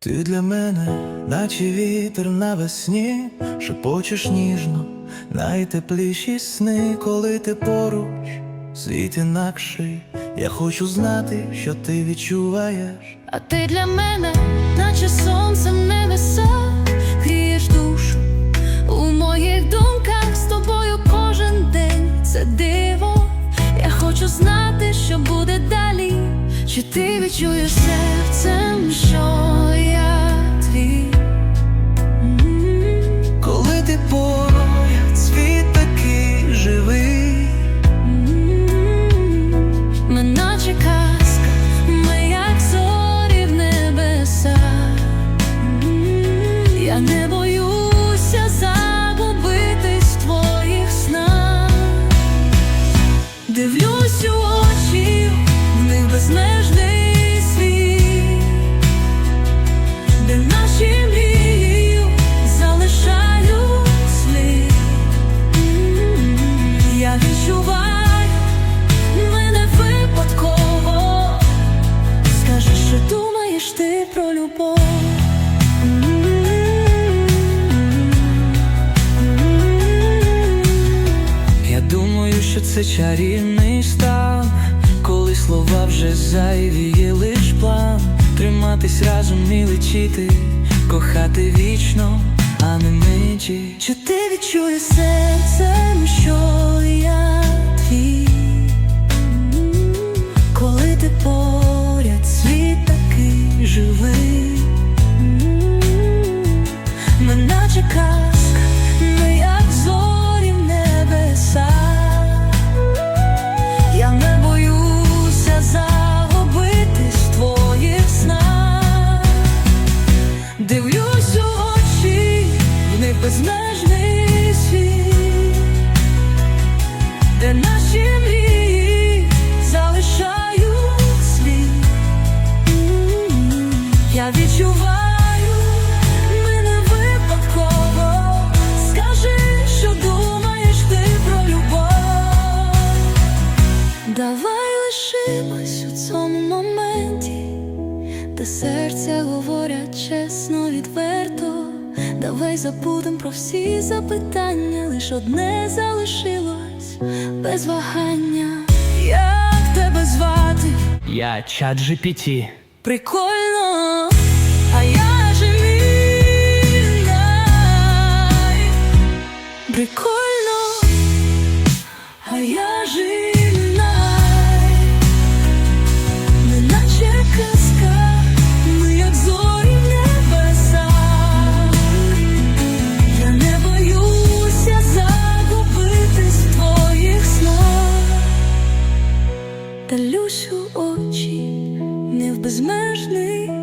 Ти для мене, наче вітер навесні, шепочеш ніжно, найтепліші сни, коли ти поруч, світ інакший. Я хочу знати, що ти відчуваєш. А ти для мене, наче сонце в небеса, Чи ти відчуєш серцем, що я твій? Коли ти поряд, світ такий живий. мене Ми що це чарівний стан, коли слова вже зайві, є лиш план триматись разом і летіти, кохати вічно, а не миті. Чи ти відчуєш серцем, безмежний де наші мрії залишають слід. Я відчуваю, ми не випадково. Скажи, що думаєш ти про любов. Давай лишимось у цьому моменті, де серця говорять чесно, відверто. Давай забудем про всі запитання, лиш одне залишилось без вагання. Як тебе звати? Я чат GPT. Прикольно, безмежний